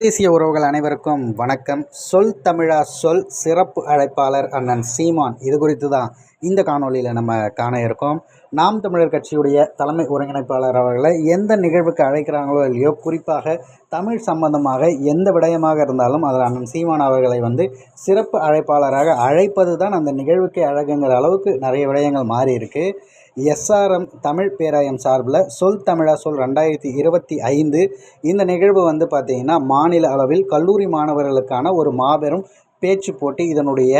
தேசிய உறவுகள் அனைவருக்கும் வணக்கம். சொல் தமிழா சொல் சிறப்பு அழைப்பாளர் அண்ணன் சீமான். இது குறித்து தான் இந்த காணொளியில் நம்ம காண இருக்கோம். நாம் தமிழர் கட்சியுடைய தலைமை ஒருங்கிணைப்பாளர் அவர்களை எந்த நிகழ்வுக்கு அழைக்கிறாங்களோ இல்லையோ குறிப்பாக தமிழ் சம்பந்தமாக எந்த விடயமாக இருந்தாலும் அதில் அண்ணன் சீமான் அவர்களை வந்து சிறப்பு அழைப்பாளராக அழைப்பது தான் அந்த நிகழ்வுக்கே அழகுங்கிற அளவுக்கு நிறைய விடயங்கள் மாறி இருக்குது எஸ்ஆர்எம் தமிழ் பேராயம் சார்பில் சொல் தமிழா சொல் ரெண்டாயிரத்தி இருபத்தி ஐந்து இந்த நிகழ்வு வந்து பார்த்திங்கன்னா மாநில அளவில் கல்லூரி மாணவர்களுக்கான ஒரு மாபெரும் பேச்சு போட்டி இதனுடைய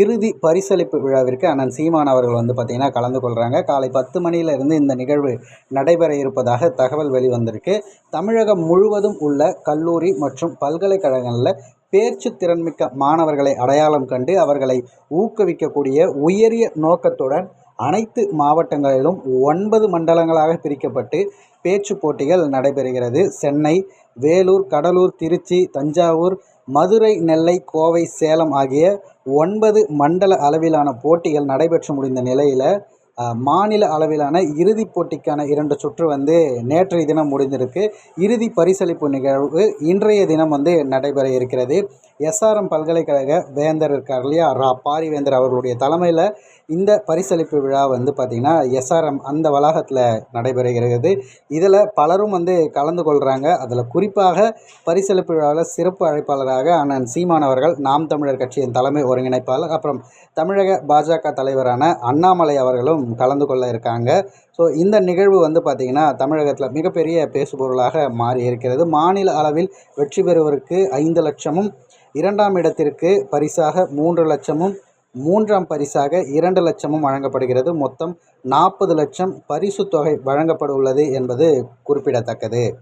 இறுதி பரிசளிப்பு விழாவிற்கு அண்ணன் சீமான் அவர்கள் வந்து பார்த்திங்கன்னா கலந்து கொள்கிறாங்க காலை பத்து மணியிலிருந்து இந்த நிகழ்வு நடைபெற இருப்பதாக தகவல் வெளிவந்திருக்கு. தமிழகம் முழுவதும் உள்ள கல்லூரி மற்றும் பல்கலைக்கழகங்களில் பேச்சு திறன்மிக்க மாணவர்களை அடையாளம் கண்டு அவர்களை ஊக்குவிக்கக்கூடிய உயரிய நோக்கத்துடன் அனைத்து மாவட்டங்களிலும் ஒன்பது மண்டலங்களாக பிரிக்கப்பட்டு பேச்சு போட்டிகள் நடைபெறுகிறது. சென்னை வேலூர் கடலூர் திருச்சி தஞ்சாவூர் மதுரை நெல்லை கோவை சேலம் ஆகிய ஒன்பது மண்டல அளவிலான போட்டிகள் நடைபெற்று முடிந்த நிலையில் மாநில அளவிலான இறுதிப் போட்டிக்கான இரண்டு சுற்று வந்து நேற்றைய தினம் முடிந்திருக்கு. இறுதி பரிசளிப்பு நிகழ்வு இன்றைய தினம் வந்து நடைபெற இருக்கிறது. எஸ்ஆர்எம் பல்கலைக்கழக வேந்தர் இருக்கார் இல்லையா? ரா பாரிவேந்தர் அவர்களுடைய தலைமையில் இந்த பரிசளிப்பு விழா வந்து பார்த்திங்கன்னா எஸ்ஆர்எம் அந்த வளாகத்தில் நடைபெறுகிறது. இதில் பலரும் வந்து கலந்து கொள்கிறாங்க அதில் குறிப்பாக பரிசளிப்பு விழாவில் சிறப்பு அழைப்பாளராக அண்ணன் சீமான் அவர்கள் நாம் தமிழர் கட்சியின் தலைமை ஒருங்கிணைப்பாளர் அப்புறம் தமிழக பாஜக தலைவரான அண்ணாமலை அவர்களும் கலந்து கொள்ள இருக்காங்க. ஸோ இந்த நிகழ்வு வந்து பார்த்திங்கன்னா தமிழகத்தில் மிகப்பெரிய பேசுபொருளாக மாறி இருக்கிறது மாநில அளவில் வெற்றி பெறுவருக்கு ஐந்து லட்சமும் இரண்டாம் இடத்திற்கு பரிசாக மூன்று லட்சமும் மூன்றாம் பரிசாக இரண்டு லட்சமும் வழங்கப்படுகிறது. மொத்தம் நாற்பது லட்சம் பரிசு தொகை வழங்கப்பட உள்ளது என்பது குறிப்பிடத்தக்கது.